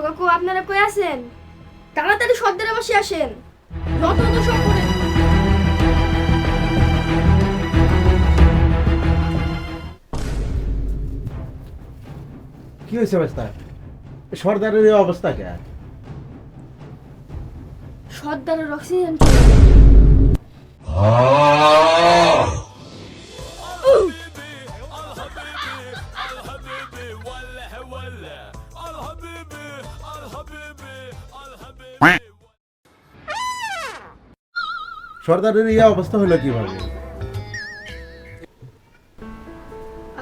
Hello কাকু আপনারা কই আছেন? তাড়াতাড়ি সর্দারে বসে আসেন। যত যত সব করে কি হয়েছে অবস্থা? সর্দারের এই অবস্থা কে? সর্দারের অক্সিজেন সর্দারের এই অবস্থা হলো কীভাবে?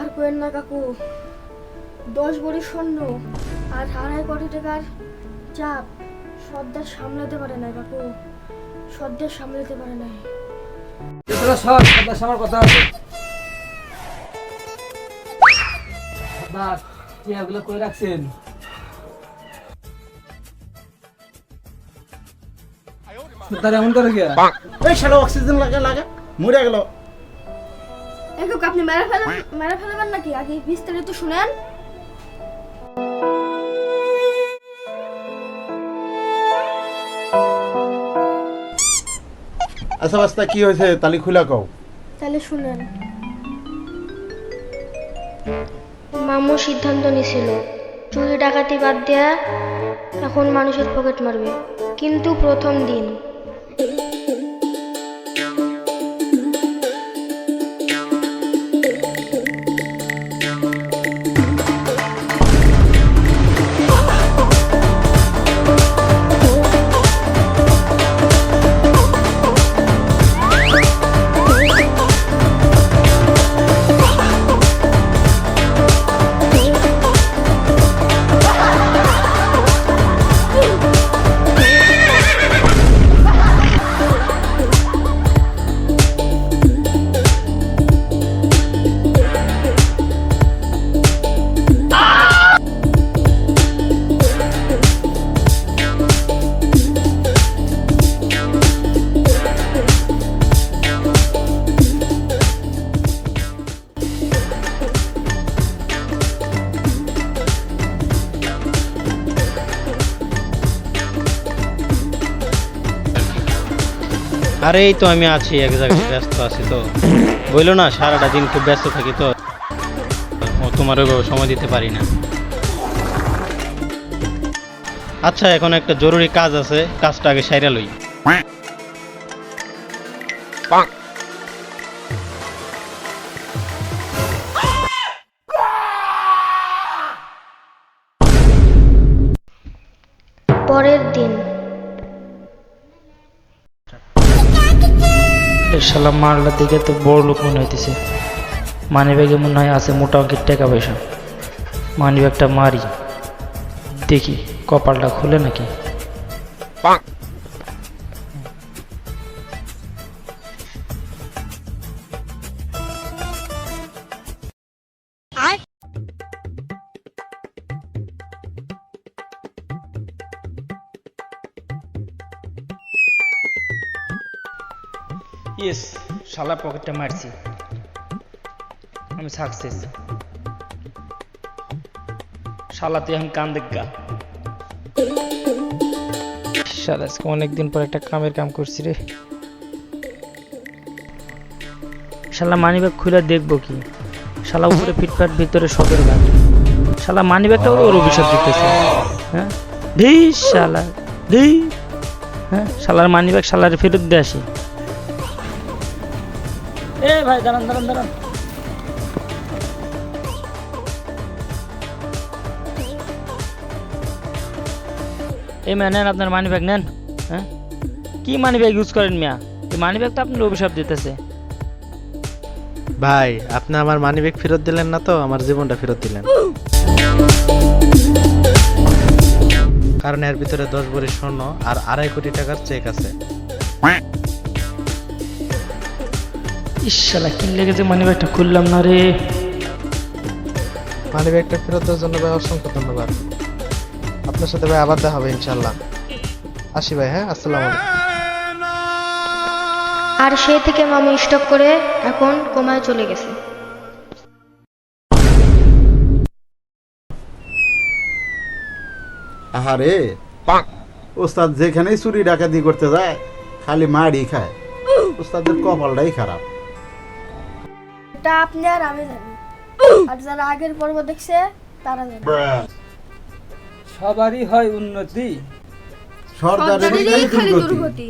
আর কোয়েন না কাকু দশ ভরি স্বর্ণ আর আড়াই কোটি টাকার চাপ সর্দার সামলাতে পারে না কাকু সর্দার সামলাতে পারে না তোরা সর সর্দার সামার কথা আছে। সর্দার টিয়াগুলো কই রাখছেন? সর্দার এমন করে গিয়া এই শালা অক্সিজেন লাগে লাগে মরে গেল। এই আপনি মেরে ফেলেন মেরে ফেলবেন নাকি? আগে বিস্তারিত শুনেন। আচ্ছা বাস্তা কি হয়েছে? তালি খুলা কও। তাহলে শুনেন। মামু সিদ্ধান্ত নিছিল। চুরি ডাকাতি বাদ দেয়া এখন মানুষের পকেট মারবে। কিন্তু প্রথম দিন আরে, এই তো আমি আছি, এক জায়গায় ব্যস্ত আছি তো। বলল না, সারাটা দিন খুব ব্যস্ত থাকি তো। তোমার ওইভাবে সময় দিতে পারি না। আচ্ছা এখন একটা জরুরি কাজ আছে, কাজটা আগে সাইরা লই। পরের দিন। শালা মারলার দিকে তো বড় লোক মনে হইতেছে। মানি ব্যাগে মনে হয় আছে মোটা অঙ্কের টাকা পয়সা। মানি ব্যাগটা মারি। দেখি, কপালটা খুলে নাকি? ইয়েস, শালা পকেটটা মারছি। আমি সাকসেস শালা, তুই এখন কান দেখা শালা, আজকে অনেকদিন পর একটা কামের কাম করছি রে। শালা মানি ব্যাগ খুলে দেখব কি? শালা, উপরে ফিটফাট, ভিতরে সবের ব্যাগ শালা মানি ব্যাগটা ওর অভিশাপ দিতেছে। হ্যাঁ? ধেই শালা। ধেই হ্যাঁ? শালার মানি ব্যাগ শালার ফেরত দিয়ে আসি। এ ভাই, দাঁড়ান দাঁড়ান দাঁড়ান। এই ম্যা, নেন আপনার মানি ব্যাগ নেন হ্যাঁ? কি মানি ব্যাগ ইউজ করেন মিয়া? এই মানি ব্যাগ তো আপনার অভিশাপ দিতেছে। ভাই, আপনি আমার মানি ব্যাগ ফেরত দিলেন না তো, আমার জীবনটা ফেরত দিলেন। কারণ এর ভিতরে দশ ভরি স্বর্ণ আর আড়াই কোটি টাকার চেক আছে। ইশালা কি লেগেছে মানি ব্যাগটা খুললাম না রে। মানি ব্যাগটা ফেরত দেওয়ার জন্য ভাই অসংখ্য ধন্যবাদ। আপনার সাথে ভাই আবার দেখা হবে ইনশাল্লাহ। আসি ভাই হ্যাঁ আসসালামু আলাইকুম। আর সে থেকে মামু স্টপ করে এখন কোমায় চলে গেছে। আহারে ওস্তাদ যেখানেই চুরি ডাকাতি করতে যায় খালি মারি খায়। ওস্তাদের কপালটাই খারাপ। এটা আপনি আর আমি জানি। আর যারা আগের পর্ব দেখছে তারা জানে। সবারই হয় উন্নতি। সরকারের খালি দুর্গতি।